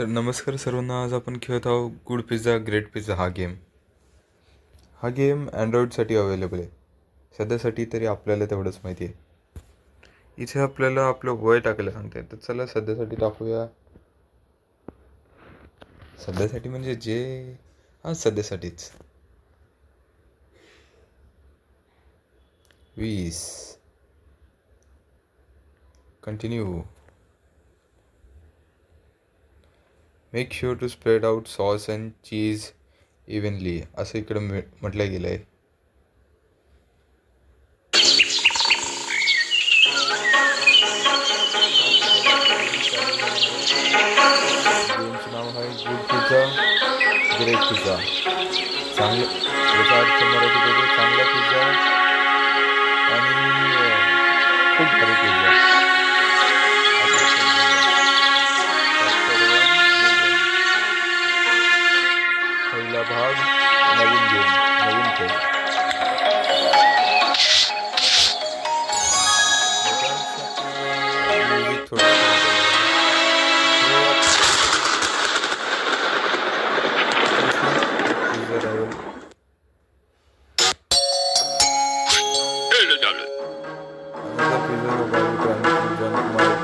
तर नमस्कार सर्वांना आज आपण खेळत आहोत गुड पिझ्झा ग्रेट पिझ्झा हा गेम हा गेम अँड्रॉईडसाठी अवेलेबल आहे. सध्यासाठी तरी आपल्याला तेवढंच माहिती आहे. इथे आपल्याला आपलं वय टाकायला सांगते तर चला सध्यासाठी टाकूया. सध्यासाठी म्हणजे जे हां सध्यासाठीच. वीस. Continue make sure to spread out sauce and cheese evenly असं इकडं म्हटलं गेलं आहे नाव आहे गुड पिझ्झा ग्रेट पिझ्झा चांगलं याचा अर्थ मराठी चांगला पिझ्झा आणि खूप भारी pizza şey. Öyle öyle. Ama güzel olan bir tane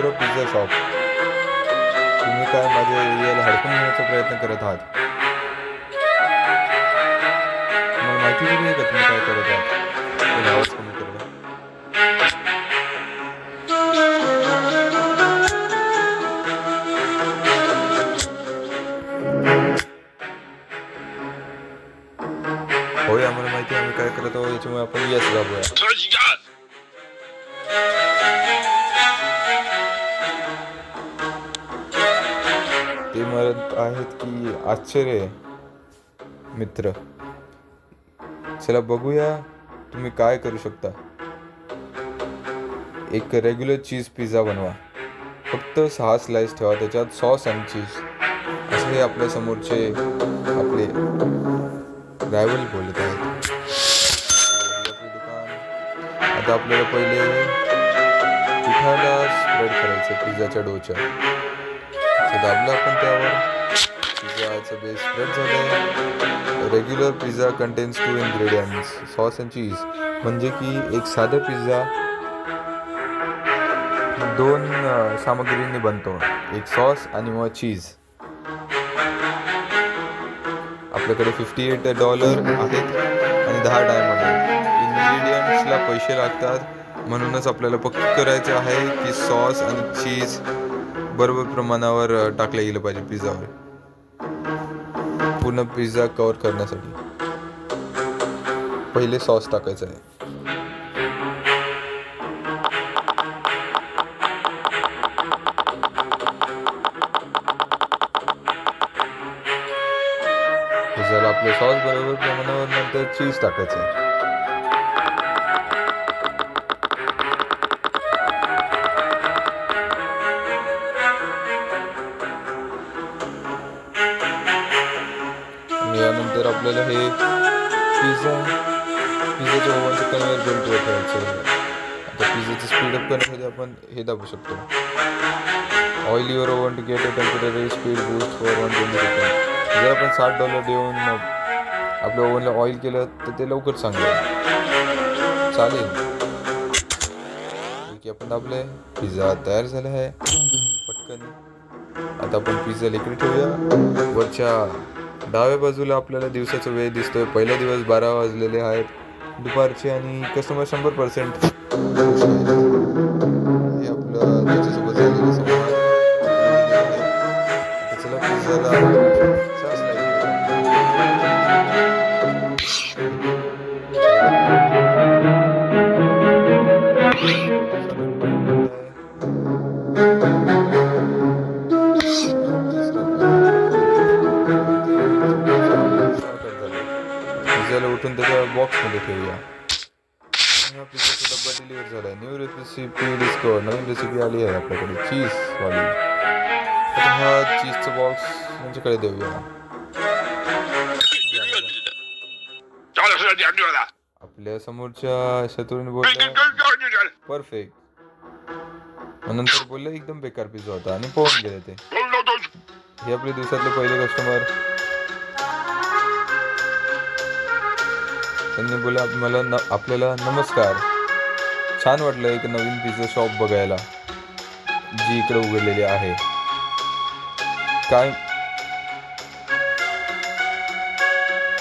दुसरं पिझ्झा शॉप तुम्ही काय माझ्या एरियाला हडकून घेण्याचा प्रयत्न करत आहात? मला माहिती दिली आहे का तुम्ही काय करत आहात? कमी करणं होय आम्हाला माहिती आम्ही काय करत आहोत याच्यामुळे आपण यस दाबूया शब्द आहेत की आश्चर्य मित्र. चला बघूया तुम्ही काय करू शकता. एक रेग्युलर चीज पिझ्झा बनवा. फक्त सहा स्लाइस ठेवा त्याच्यात सॉस आणि चीज असे आपल्या समोरचे आपले रायवल बोलत आहेत. आता आपल्याला पहिले पिठाला स्प्रेड करायचं पिझ्झाच्या डोच्या. दाबला आपण त्यावर. पिझ्झाचं बेस स्प्रेड झालं regular pizza contains two ingredients sauce and cheese म्हणजे की एक साधं पिझ्झा दोन सामग्रींनी बनतो. एक सॉस आणि मग चीज आपल्याकडे फिफ्टी एट डॉलर आहेत आणि दहा डायमंड आहेत. इन्ग्रेडियंट्सला पैसे लागतात. म्हणूनच आपल्याला पक्क करायचं आहे की सॉस आणि चीज बरोबर प्रमाणावर टाकलं गेलं पाहिजे पिझ्झावर. पूर्ण पिझ्झा कवर करण्यासाठी. पहिले सॉस टाकायचं आहे. पिझ्झाला आपले सॉस बरोबर प्रमाणावर नंतर चीज टाकायचं तर आपल्याला हे पिझ्झा पिझ्झाच्या ओव्हनचं कन्वेअर बेल्टवर ठेवायचं आता पिझ्झाचं स्पीडअप करण्यासाठी आपण हे दाबू शकतो. Oil your oven to get a temporary speed boost for one twenty second जर आपण साठ डॉलर देऊन आपल्या ओव्हनला ऑइल केलं तर ते लवकर चांगलं चालेल. ठीक आहे आपण दाबले पिझ्झा तयार झाला आहे. पटकन. आता आपण पिझ्झा इकडे ठेवूया. वरच्या डाव्या बाजूला आपल्याला दिवसाचा वेळ दिसतोय. पहिला दिवस बारा वाजलेले आहेत. दुपारचे आणि कस्टमर शंभर पर्सेंट नवीन रेसिपी आली आहे आपल्याकडे. चीजवाली तर हा चीजचा बॉक्स यांच्याकडे देऊया. आपल्या समोरच्या शत्रूने बोलले. परफेक्ट नंतर बोलले एकदम बेकार पिझ्झा होता. आणि पोहून गेले ते. हे आपले दिवसातले पहिले कस्टमर त्यांनी बोला मला न आपल्याला नमस्कार. छान वाटलं एक नवीन पिझ्झा शॉप बघायला जी इकडे उघडलेली आहे. काय?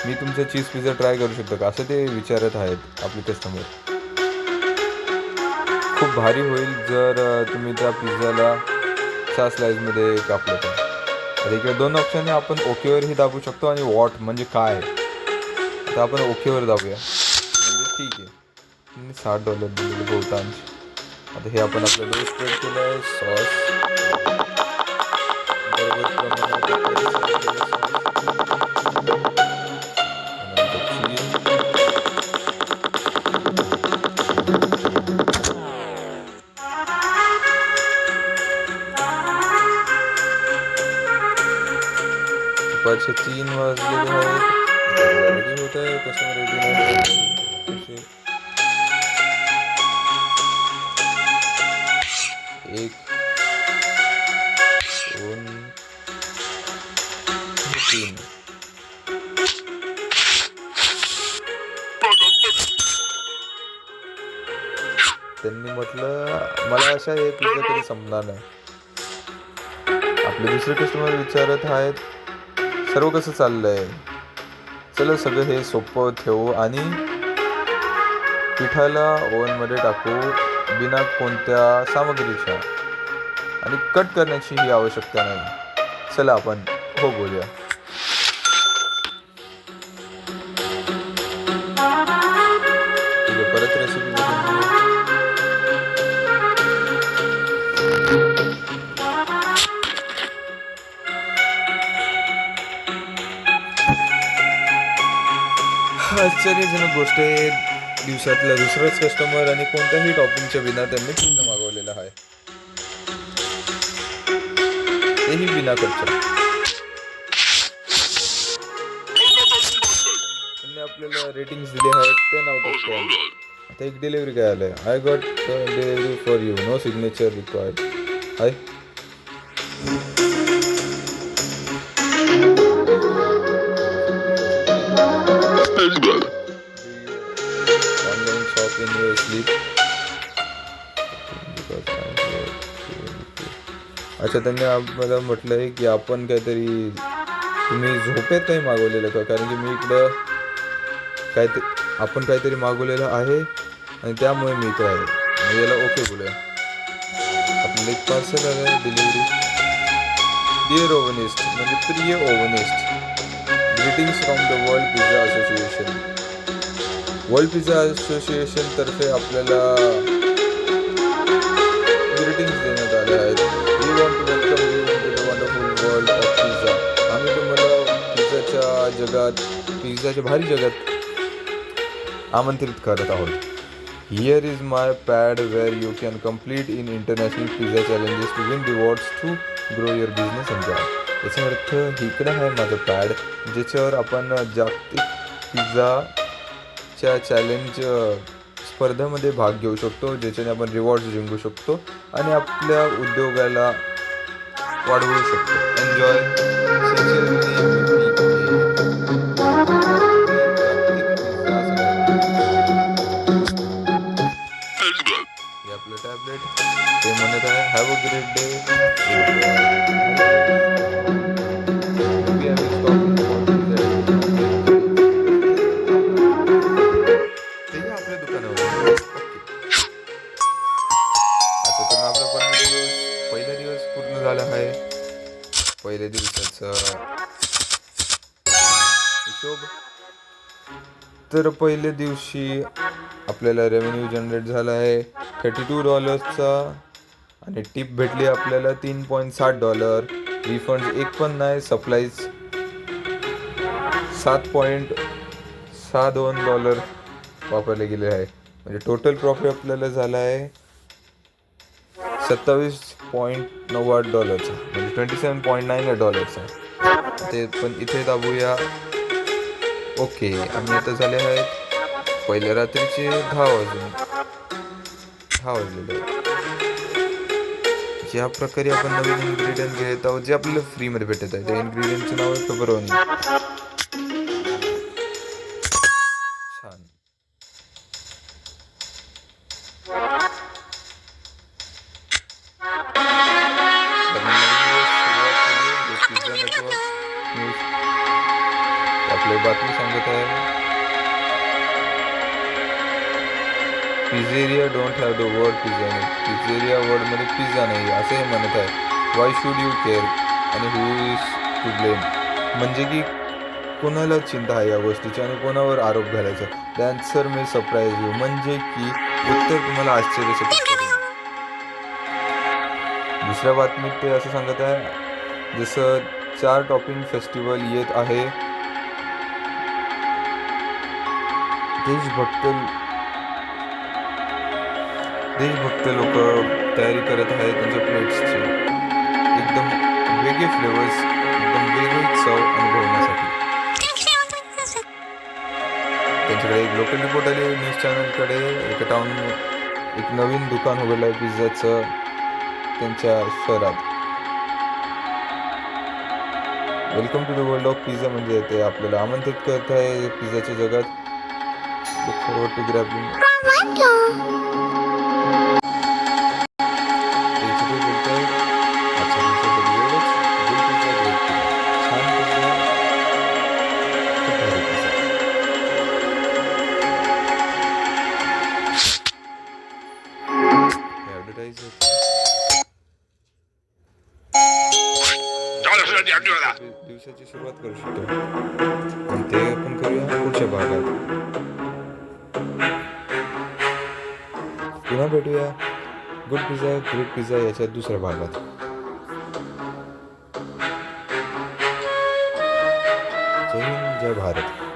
मी तुमचा चीज पिझ्झा ट्राय करू शकतो का? असं ते विचारत आहेत आपले कस्टमर खूप भारी होईल जर तुम्ही त्या पिझ्झाला सहा स्लाईजमध्ये कापलं तर. तर इकडे दोन ऑप्शन आपण ओकेवरही दाबू शकतो आणि वॉट म्हणजे काय? आता आपण ओकेवर दाबूया. म्हणजे ठीक आहे. मी साठ डॉलर दिलेले बहुतांश. आता हे आपण आपलं डोस स्प्रेड केलं आहे सॉस बरोबर दुपारचे तीन वाजलेले आहेत. रेडी होत आहे कसं रेडी नाही तीन. त्यांनी म्हटलं मला अशा हे तुझं कधी संपणार नाही. आपले दुसरे कस्टमर विचारत आहेत सर्व कसं चाललंय? चला सगळं हे सोपं ठेवू आणि पिठाला ओव्हनमध्ये टाकू बिना कोणत्या सामग्रीच्या आणि कट करण्याची ही आवश्यकता नाही. चला आपण हो बोलूया. आश्चर्यजनक गोष्ट आहे. दिवसातला दुसराच कस्टमर आणि कोणत्याही टॉपिंगच्या बिना त्यांनी पिझ्झा मागवलेला आहे. तेही बिना खर्च. त्यांनी आपल्याला रेटिंग्स दिले आहेत. टेन आउट ऑफ टेन आता एक डिलिव्हरी काय आलं आहे I got delivery for you no signature required hi online shop in अच्छा त्यांनी आम्हाला म्हटलं आहे की आपण काहीतरी तुम्ही झोपेत काही मागवलेलं का? कारण की मी इकडं काहीतरी आपण काहीतरी मागवलेलं आहे आणि त्यामुळे मी इथं आहे. याला ओके बोलूया. आपलं एक पार्सल आलं आहे डिलिव्हरी डिअर ओव्हनिस्ट म्हणजे प्रिय ovenist greetings from the world pizza association world pizza असोसिएशनतर्फे आपल्याला ग्रीटिंग्स देण्यात आले आहेत. We want to welcome you to the wonderful world of pizza आम्ही तुम्हाला पिझ्झाच्या जगात पिझ्झाच्या भारी जगात आमंत्रित करत आहोत. Here is my pad where you can complete in international pizza challenges to win rewards to grow your business and job याचा अर्थ इकडं आहे माझं पॅड ज्याच्यावर आपण जागतिक पिझ्झाच्या चॅलेंज स्पर्धेमध्ये भाग घेऊ शकतो ज्याच्याने आपण रिवॉर्ड्स जिंकू शकतो आणि आपल्या उद्योगाला वाढवू शकतो. एन्जॉय हे आपलं टॅबलेट ते म्हणत आहे हॅव अ ग्रेट डे तर पहिल्या दिवशी आपल्याला रेव्हेन्यू जनरेट झाला आहे. थर्टी टू डॉलर्सचा आणि टिप भेटली आपल्याला तीन पॉईंट साठ डॉलर रिफंड एक पण नाही सप्लाईज सात पॉईंट सहा दोन डॉलर वापरले गेले आहे. म्हणजे टोटल प्रॉफिट आपल्याला झाला आहे सत्तावीस पॉईंट नव्वद डॉलरचा म्हणजे ट्वेंटी सेवन पॉईंट नाईन डॉलरचा ते पण इथे दाबूया. ओके आम्ही आता झाले आहेत पहिल्या रात्रीचे दहा वाजून. दहा वाजलेले आहेत. ज्या प्रकारे आपण नवीन इन्ग्रेडियंट घेत आहोत जे आपल्याला फ्रीमध्ये भेटत आहे त्या इन्ग्रेडियंटचं नाव आहे pepperoni pizzeria don't have the word pizza नाही पिझेरिया वर्डमध्ये पिझ्झा नाही असंही म्हणत आहे. वाय शूड यू केअर आणि हू इज टू ब्लेम म्हणजे की कोणाला चिंता आहे या गोष्टीची आणि कोणावर आरोप घालायचा? The answer may surprise you म्हणजे की उत्तर तुम्हाला आश्चर्यचकित करेल. दुसऱ्या बातमीत ते असं सांगत आहे जसं चार टॉपिंग फेस्टिवल येत आहे. देशभक्त देशभक्त लोक तयारी करत आहेत त्यांच्या प्लेट्सची एकदम वेगळे फ्लेवर्स एकदम वेगळी चव अनुभवण्यासाठी. त्यांच्याकडे एक लोकल रिपोर्ट आली न्यूज चॅनलकडे एका टाउन एक नवीन दुकान उघडलं आहे पिझ्झाचं त्यांच्या शहरात. Welcome to the world of pizza म्हणजे ते आपल्याला आमंत्रित करत आहे पिझ्झाच्या जगात. Look forward to दिवसाची सुरुवात करू शकतो. आणि ते आपण करूया पुढच्या भागात. पुन्हा भेटूया गुड पिझ्झा ग्रेट पिझ्झा याच्या दुसऱ्या भागात. जय हिंद जय भारत.